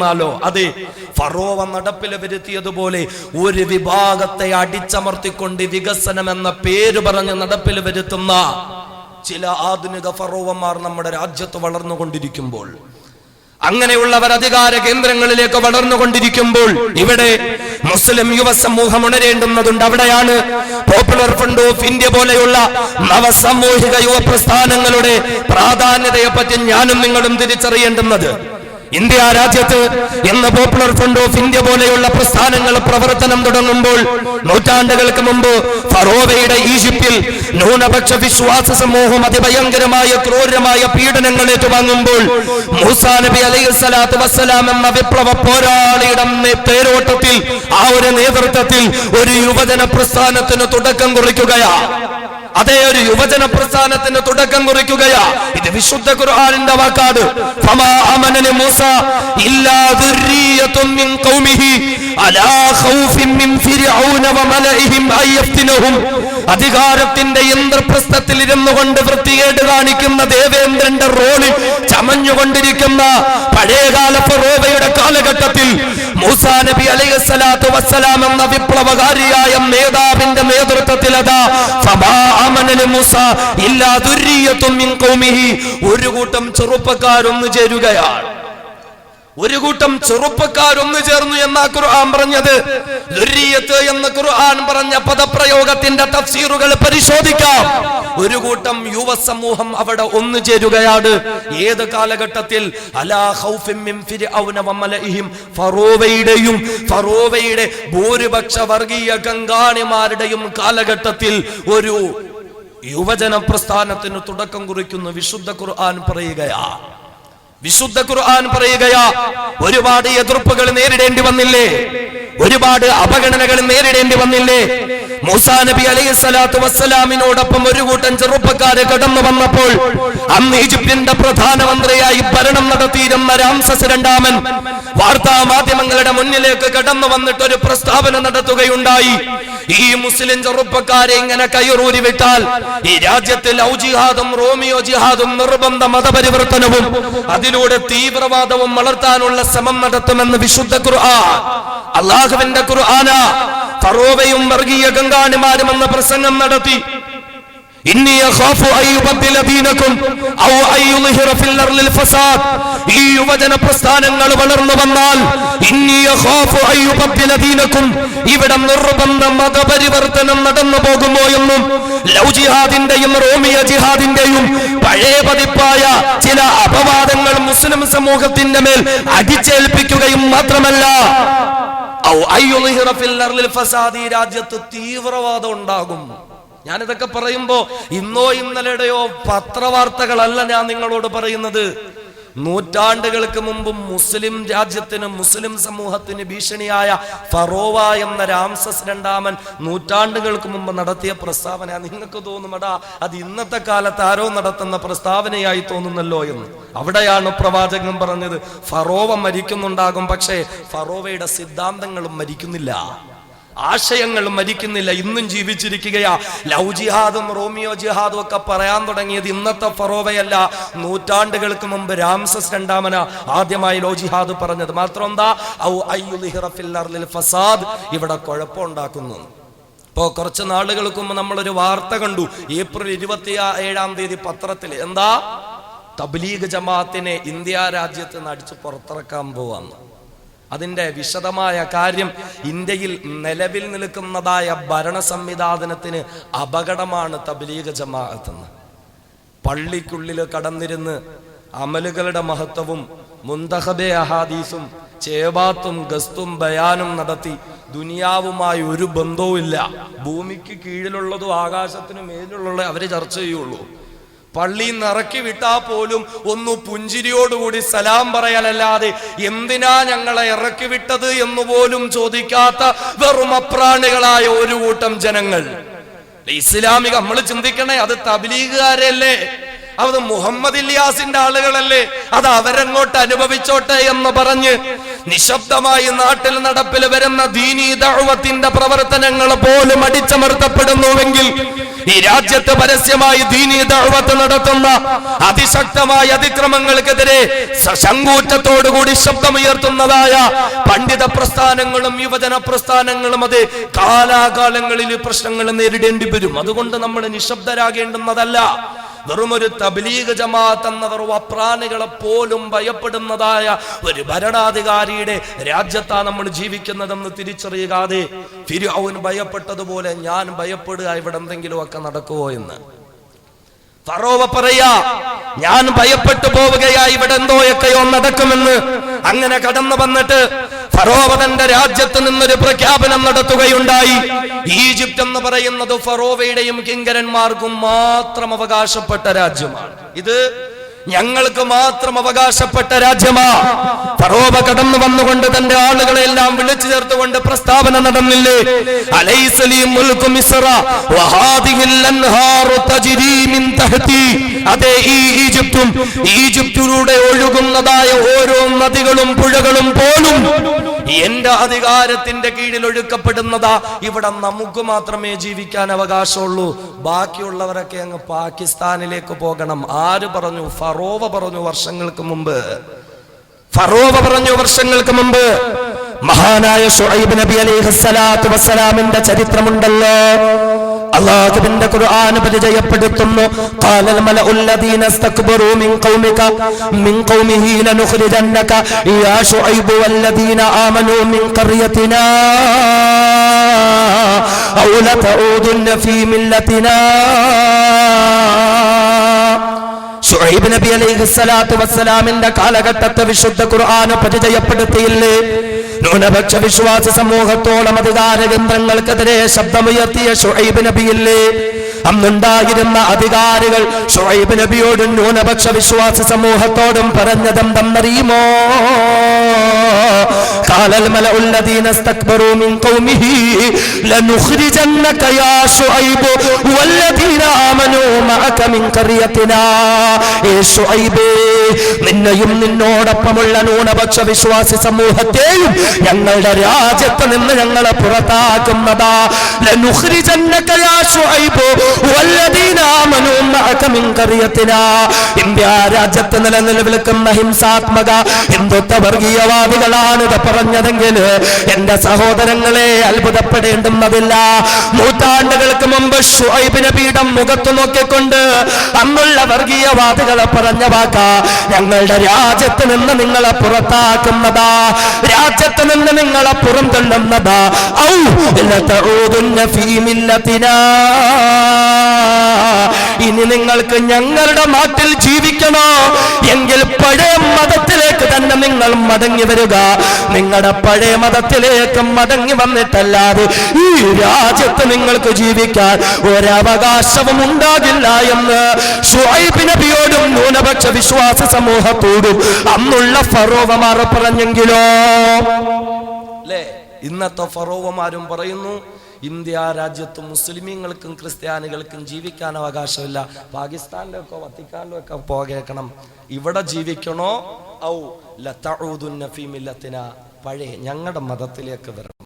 വന്നാലോ? അതെ. ഫറോവ നടപ്പിൽ വരുത്തിയതുപോലെ ഒരു വിഭാഗത്തെ അടിച്ചമർത്തിക്കൊണ്ട് വികസനം എന്ന പേര് പറഞ്ഞ് നടപ്പിൽ വരുത്തുന്ന ചില ആധുനിക ഫറോവന്മാർ നമ്മുടെ രാജ്യത്ത് വളർന്നുകൊണ്ടിരിക്കുമ്പോൾ അങ്ങനെയുള്ളവർ അധികാര കേന്ദ്രങ്ങളിലേക്ക് വളർന്നുകൊണ്ടിരിക്കുമ്പോൾ ഇവിടെ മുസ്ലിം യുവ സമൂഹം ഉണരേണ്ടുന്നതുണ്ട്. അവിടെയാണ് പോപ്പുലർ ഫ്രണ്ട് ഓഫ് ഇന്ത്യ പോലെയുള്ള നവസാമൂഹിക യുവ പ്രസ്ഥാനങ്ങളുടെ പ്രാധാന്യതയെ പറ്റി ഞാനും നിങ്ങളും തിരിച്ചറിയേണ്ടുന്നത്. ഇന്ത്യ രാജ്യത്ത് എന്ന പോപ്പുലർ ഫ്രണ്ട് ഓഫ് ഇന്ത്യ പോലെയുള്ള പ്രസ്ഥാനങ്ങൾ പ്രവർത്തനം തുടങ്ങുമ്പോൾ നൂറ്റാണ്ടുകൾക്ക് മുമ്പ് ഫറോവയുടെ ഈജിപ്തിൽ ന്യൂനപക്ഷ വിശ്വാസ സമൂഹം അതിഭയങ്കരമായ ക്രൂരമായ പീഡനങ്ങൾ ഏറ്റുവാങ്ങുമ്പോൾ മൂസാ നബി അലൈഹി വസ്സലാം എന്ന വിപ്ലവ പോരാളിയുടെ പേരോട്ടത്തിൽ ആ ഒരു നേതൃത്വത്തിൽ ഒരു യുവജന പ്രസ്ഥാനത്തിന് തുടക്കം കുറിക്കുകയാ അതേ ഒരു യുവജന പ്രസ്ഥാനത്തിന് തുടക്കം കുറിക്കുകയാ. ഇത് വിശുദ്ധ ഖുർആാനിന്റെ വാക്കാട് അലാ മിൻ അധികാരത്തിന്റെ യന്ത്രപ്രസ്ഥത്തിൽ ഇരുന്നു കൊണ്ട് വൃത്തികേട് കാണിക്കുന്ന ദേവേന്ദ്രന്റെ റോളിൽ ചമഞ്ഞുകൊണ്ടിരിക്കുന്ന പഴയകാല പ്രോബയുടെ കാലഘട്ടത്തിൽ നബി എന്ന വിപ്ലവകാരിയായ നേതാവിന്റെ നേതൃത്വത്തിൽ അതാ ഒരു കൂട്ടം ചെറുപ്പക്കാരൊന്നു ചേരുകയാണ്. ഒരു കൂട്ടം ചെറുപ്പക്കാരൊന്നു ചേർന്നു എന്നാ ഖുർആൻ പറഞ്ഞത്. ദുർരിയത്ത് എന്ന് ഖുർആൻ പറഞ്ഞ പദപ്രയോഗത്തിന്റെ തഫ്സീറുകൾ പരിശോധിക്കാം. ഒരു കൂട്ടം യുവ സമൂഹം അവിടെ ഒന്നു ചേരുകയാണ്. ഏത് കാലഘട്ടത്തിൽ? ഫറോവയുടെ ഭൂരിപക്ഷ വർഗീയ ഗംഗാണിമാരുടെയും കാലഘട്ടത്തിൽ ഒരു യുവജന പ്രസ്ഥാനത്തിന് തുടക്കം കുറിക്കുന്ന വിശുദ്ധ ഖുർആൻ പറയുകയാ. വിശുദ്ധ ഖുർആൻ പറയുകയാ ഒരുപാട് എതിർപ്പുകൾ നേരിടേണ്ടി വന്നില്ലേ? ഒരുപാട് അപഗണനകൾ നേരിടേണ്ടി വന്നില്ലേ? മൂസാ നബി അലൈഹി സ്വലാത്തു വസ്സലാമിനോടൊപ്പം ഒരു കൂട്ടം ചെറുപ്പക്കാര് കടന്നു വന്നപ്പോൾ അന്ന് ഈജിപ്തിന്റെ പ്രധാനമന്ത്രിയായി ഭരണം നടത്തിയിരുന്ന രാംസസ് രണ്ടാമൻ വാർത്താ മാധ്യമങ്ങളുടെ മുന്നിലേക്ക് കടന്നു വന്നിട്ട് ഒരു പ്രസ്താവന നടത്തുകയുണ്ടായി. ഈ മുസ്ലിം ചെറുപ്പക്കാരെ ഇങ്ങനെ കയറൂരി വിട്ടാൽ ഈ രാജ്യത്തിൽ ഔജിഹാദും ജിഹാദും റോമിയോ ജിഹാദും നിർബന്ധ മതപരിവർത്തനവും അതിലൂടെ തീവ്രവാദവും വളർത്താനുള്ള ശ്രമം നടത്തുമെന്ന് വിശുദ്ധ ഖുർആൻ അള്ളാഹുവിന്റെ ഖുർആന ഫറോവയും വർഗീയ ഗംഗാണിമാരും എന്ന പ്രസംഗം നടത്തി. ഈ യുവജന പ്രസ്ഥാനങ്ങൾ വളർന്നു വന്നാൽ മതപരിവർത്തനം നടന്നു പോകുമോ എന്നും റോമിയ ജിഹാദിന്റെയും പഴയ പതിപ്പായ ചില അപവാദങ്ങൾ മുസ്ലിം സമൂഹത്തിന്റെ മേൽ അടിച്ചേൽപ്പിക്കുകയും മാത്രമല്ല. രാജ്യത്ത് തീവ്രവാദം ഉണ്ടാകും. ഞാനിതൊക്കെ പറയുമ്പോ ഇന്നോ ഇന്നലെയോ പത്രവാർത്തകളല്ല ഞാൻ നിങ്ങളോട് പറയുന്നത്. നൂറ്റാണ്ടുകൾക്ക് മുമ്പ് മുസ്ലിം രാജ്യത്തിന് മുസ്ലിം സമൂഹത്തിന് ഭീഷണിയായ ഫറോവ എന്ന രാംസസ് രണ്ടാമൻ നൂറ്റാണ്ടുകൾക്ക് മുമ്പ് നടത്തിയ പ്രസ്താവന നിങ്ങൾക്ക് തോന്നുമടാ അത് ഇന്നത്തെ കാലത്ത് ആരോ നടത്തുന്ന പ്രസ്താവനയായി തോന്നുന്നല്ലോ എന്ന്. അവിടെയാണ് പ്രവാചകൻ പറഞ്ഞത് ഫറോവ മരിക്കുന്നുണ്ടാകും പക്ഷേ ഫറോവയുടെ സിദ്ധാന്തങ്ങളും മരിക്കുന്നില്ല. ആശയങ്ങളും മരിക്കുന്നില്ല ഇന്നും ജീവിച്ചിരിക്കുകയാ. ലൗ ജിഹാദും റോമിയോ ജിഹാദും ഒക്കെ പറയാൻ തുടങ്ങിയത് ഇന്നത്തെ ഫറോവയല്ല. നൂറ്റാണ്ടുകൾക്ക് മുമ്പ് രാംസസ് രണ്ടാമന ആദ്യമായി ലോ ജിഹാദ് പറഞ്ഞത്. മാത്രം ഫസാദ് ഇവിടെ കുഴപ്പമുണ്ടാക്കുന്നു. ഇപ്പോ കുറച്ച് നാളുകൾക്ക് മുമ്പ് നമ്മളൊരു വാർത്ത കണ്ടു. ഏപ്രിൽ ഇരുപത്തി ഏഴാം തീയതി പത്രത്തിൽ എന്താ? തബ്ലീഗ് ജമാഅത്തിനെ ഇന്ത്യ രാജ്യത്ത് നിന്ന് അടിച്ച് പുറത്തിറക്കാൻ പോവാന്ന്. അതിന്റെ വിശദമായ കാര്യം ഇന്ത്യയിൽ നിലവിൽ നിൽക്കുന്നതായ ഭരണ സംവിധാനത്തിന് അപകടമാണ് തബ്ലീഗ് ജമാഅത്തെന്ന് പള്ളിക്കുള്ളിൽ കടന്നിരുന്ന് അമലുകളുടെ മഹത്വവും മുന്തഹബെ അഹാദീസും ചേബാത്തും ഗസ്തും ബയാനും നടത്തി ദുനിയാവുമായി ഒരു ബന്ധവുമില്ല. ഭൂമിക്ക് കീഴിലുള്ളതും ആകാശത്തിനും മേലുള്ള അവരെ ചർച്ച ചെയ്യുള്ളൂ. പള്ളിയിൽ നിന്ന് ഇറക്കി വിട്ടാ പോലും ഒന്ന് പുഞ്ചിരിയോടുകൂടി സലാം പറയലല്ലാതെ എന്തിനാ ഞങ്ങളെ ഇറക്കി വിട്ടത് എന്ന് പോലും ചോദിക്കാത്ത വെറും അപ്രാണികളായ ഒരു കൂട്ടം ജനങ്ങൾ. ഇസ്ലാമിക നമ്മൾ ചിന്തിക്കണേ അത് തബ്ലീഗുകാരല്ലേ? അത് മുഹമ്മദ് ഇല്യാസിന്റെ ആളുകളല്ലേ? അത് അവരങ്ങോട്ട് അനുഭവിച്ചോട്ടെ എന്ന് പറഞ്ഞ് നിശബ്ദമായി നാട്ടിൽ നടപ്പിൽ വരുന്ന ദീനീ ദഅവത്തിന്റെ പ്രവർത്തനങ്ങൾ പോലും അടിച്ചമർത്തപ്പെടുന്നുവെങ്കിൽ ഈ രാജ്യത്ത് പരസ്യമായി ദീനീ ദഅവത്ത് നടത്തുന്ന അതിശക്തമായ അതിക്രമങ്ങൾക്കെതിരെ ശങ്കൂറ്റത്തോടുകൂടി ശബ്ദമുയർത്തുന്നതായ പണ്ഡിത പ്രസ്ഥാനങ്ങളും യുവജന പ്രസ്ഥാനങ്ങളും അത് കാലാകാലങ്ങളിൽ പ്രശ്നങ്ങൾ നേരിടേണ്ടി വരും. അതുകൊണ്ട് നമ്മൾ നിശബ്ദരാകേണ്ടുന്നതല്ല. വെറുമൊരു തബ്ലീഗ് ജമാഅത്ത് എന്നവർ വപ്രാണികളെ പോലും ഭയപ്പെടുന്നതായ ഒരു ഭരണാധികാരിയുടെ രാജ്യത്താണ് നമ്മൾ ജീവിക്കുന്നതെന്ന് തിരിച്ചറിയാതെ അവൻ ഭയപ്പെട്ടതുപോലെ ഞാൻ ഭയപ്പെടുക ഇവിടെ എന്തെങ്കിലുമൊക്കെ നടക്കുമോ എന്ന്. ഫറോവ പറയാ ഞാൻ ഭയപ്പെട്ടു പോവുകയാ ഇവിടെ എന്തോയൊക്കെയോ നടക്കുമെന്ന്. അങ്ങനെ കടന്നു വന്നിട്ട് ഫറോവ തന്റെ രാജ്യത്ത് നിന്നൊരു പ്രഖ്യാപനം നടത്തുകയുണ്ടായി. ഈജിപ്ത് എന്ന് പറയുന്നത് ഫറോവയുടെയും കിങ്കരന്മാർക്കും മാത്രം അവകാശപ്പെട്ട രാജ്യമാണ്. ഇത് ഞങ്ങൾക്ക് മാത്രം അവകാശപ്പെട്ട രാജ്യമാ. ഫറോവ കടന്നു വന്നുകൊണ്ട് തന്റെ ആളുകളെ എല്ലാം വിളിച്ചു ചേർത്തുകൊണ്ട് പ്രസ്താവന നടന്നില്ലേ? അലൈസലി മുൽക്കു വഹാദിഹിൽ അൻഹാറു മിൻ തഹ്തി അതെ ഈ ഈജിപ്തും ഈജിപ്തിലൂടെ ഒഴുകുന്നതായ ഓരോ നദികളും പുഴകളും പോലും എന്റെ അധികാരത്തിന്റെ കീഴിൽ ഒഴുക്കപ്പെടുന്നതാ. ഇവിടെ നമുക്ക് മാത്രമേ ജീവിക്കാൻ അവകാശമുള്ളൂ. ബാക്കിയുള്ളവരൊക്കെ അങ്ങ് പാകിസ്ഥാനിലേക്ക് പോകണം. ആര് പറഞ്ഞു? ഫറോവ പറഞ്ഞു വർഷങ്ങൾക്ക് മുമ്പ്. ഫറോവ പറഞ്ഞു വർഷങ്ങൾക്ക് മുമ്പ്. മഹാനായ ഷുഹൈബ് നബി അലൈഹി സ്വലാത്തു വസ്സലാമിന്റെ ചരിത്രമുണ്ടല്ലോ. അള്ളാഹുവിന്റെ ഖുർആൻ പരിചയപ്പെടുത്തുന്നു. ഖാലൽ മലഉൽ ലദീന ഇസ്തക്ബറു മിൻ ഖൗമിക മിൻ ഖൗമിഹി ലനുഖ്രിജന്നക യാ ശുഐബ് വല്ലദീന ആമനു മിൻ ഖർയതിനാ ഔ ലതഊദുന്ന ഫീ മില്ലതിനാ ഷുഹൈബ് നബി അലൈഹി സ്വലാത്തു വസ്സലാമിന്റെ കാലഘട്ടത്തെ വിശുദ്ധ ഖുർആൻ പരിചയപ്പെടുത്തിയില്ലേ? ന്യൂനപക്ഷ വിശ്വാസ സമൂഹത്തോളം അധികാര കേന്ദ്രങ്ങൾക്കെതിരെ ശബ്ദമുയർത്തിയ ഷുഹൈബ് നബിയില്ലേ അന്നുണ്ടായിരുന്ന അധികാരികൾ ഷുഹൈബ് നബിയോടും ന്യൂനപക്ഷ വിശ്വാസ സമൂഹത്തോടും പറഞ്ഞതെന്തെന്നറിയുമോ قال الملأ الذين استكبروا من قومه لنخرجنك يا شعيب والذين آمنوا معك من قريتنا ഏ ശുഐബേ നിന്നെയും നിന്നോടൊപ്പമുള്ള ന്യൂനപക്ഷ വിശ്വാസി സമൂഹത്തെയും ഞങ്ങളുടെ രാജ്യത്ത് നിന്ന് ഞങ്ങളെ പുറത്താക്കുന്നതാ ലനുഖ്രിജന്നക യാ ഇന്ത്യ രാജ്യത്ത് നിലനിൽക്കുന്ന ഹിംസാത്മക ഹിന്ദുത്വ വർഗീയവാദികളാണ് ഇത് പറഞ്ഞതെങ്കിൽ എന്റെ സഹോദരങ്ങളെ അത്ഭുതപ്പെടേണ്ടുന്നതില്ല. നൂറ്റാണ്ടുകൾക്ക് മുമ്പ് ഷുഐബ് പീഠം മുഖത്തു നോക്കിക്കൊണ്ട് അന്നുള്ള വർഗീയവാദികളെ പറഞ്ഞ വാക്ക ഞങ്ങളുടെ രാജ്യത്ത് നിന്ന് നിങ്ങളെ പുറത്താക്കുന്നതാ. രാജ്യത്ത് നിന്ന് നിങ്ങളെ പുറം തള്ളുന്നതാ ഔ ഇന്നത്തെ ഫീ മില്ലത്തിനാ. ഇനി നിങ്ങൾക്ക് ഞങ്ങളുടെ നാട്ടിൽ ജീവിക്കണോ? എങ്കിൽ പഴയ മതത്തിലേക്ക് തന്നെ നിങ്ങൾ മടങ്ങി വരിക. നിങ്ങളുടെ പഴയ മതത്തിലേക്ക് മടങ്ങി വന്നിട്ടല്ലാതെ ഈ രാജ്യത്ത് നിങ്ങൾക്ക് ജീവിക്കാൻ ഒരവകാശവും ഉണ്ടാകില്ല എന്ന് ഷുഐബ് നബിയോടും ന്യൂനപക്ഷ വിശ്വാസ സമൂഹത്തോടും അന്നുള്ള ഫറോവമാർ പറഞ്ഞെങ്കിലോ? ഇന്നത്തെ ഫറോവമാരും പറയുന്നു ഇന്ത്യ രാജ്യത്ത് മുസ്ലിമീങ്ങൾക്കും ക്രിസ്ത്യാനികൾക്കും ജീവിക്കാൻ അവകാശമില്ല. പാകിസ്ഥാനിലൊക്കെ വത്തിക്കാനിലൊക്കെ പോകേക്കണം. ഇവിടെ ജീവിക്കണോ? ഔ ലത്തഊദുന്ന ഫീ മില്ലത്തിന. പഴയ ഞങ്ങളുടെ മതത്തിലേക്ക് വരണം.